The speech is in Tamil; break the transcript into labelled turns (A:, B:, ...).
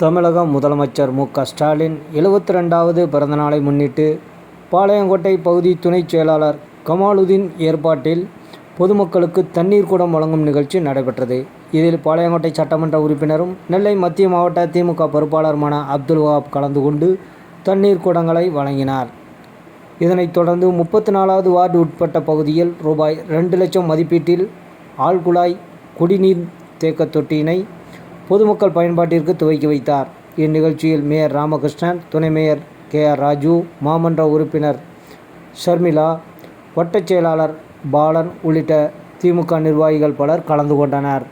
A: தமிழக முதலமைச்சர் மு க ஸ்டாலின் எழுபத்தி ரெண்டாவது பிறந்தநாளை முன்னிட்டு பாளையங்கோட்டை பகுதி துணைச் செயலாளர் கமாலுதீன் ஏற்பாட்டில் பொதுமக்களுக்கு தண்ணீர் குடம் வழங்கும் நிகழ்ச்சி நடைபெற்றது. இதில் பாளையங்கோட்டை சட்டமன்ற உறுப்பினரும் நெல்லை மத்திய மாவட்ட திமுக பொறுப்பாளருமான அப்துல் வஹாப் கலந்து கொண்டு தண்ணீர் குடங்களை வழங்கினார். இதனைத் தொடர்ந்து முப்பத்தி நாலாவது வார்டு உட்பட்ட பகுதியில் ரூபாய் ரெண்டு லட்சம் மதிப்பீட்டில் ஆழ்குழாய் குடிநீர் தேக்க தொட்டியினை பொதுமக்கள் பயன்பாட்டிற்கு துவக்கி வைத்தார். இந்நிகழ்ச்சியில் மேயர் ராமகிருஷ்ணன் துணை மேயர் கே ஆர் ராஜு மாமன்ற உறுப்பினர் ஷர்மிளா வட்டச் செயலாளர் பாலன் உள்ளிட்ட திமுக நிர்வாகிகள் பலர் கலந்து கொண்டனர்.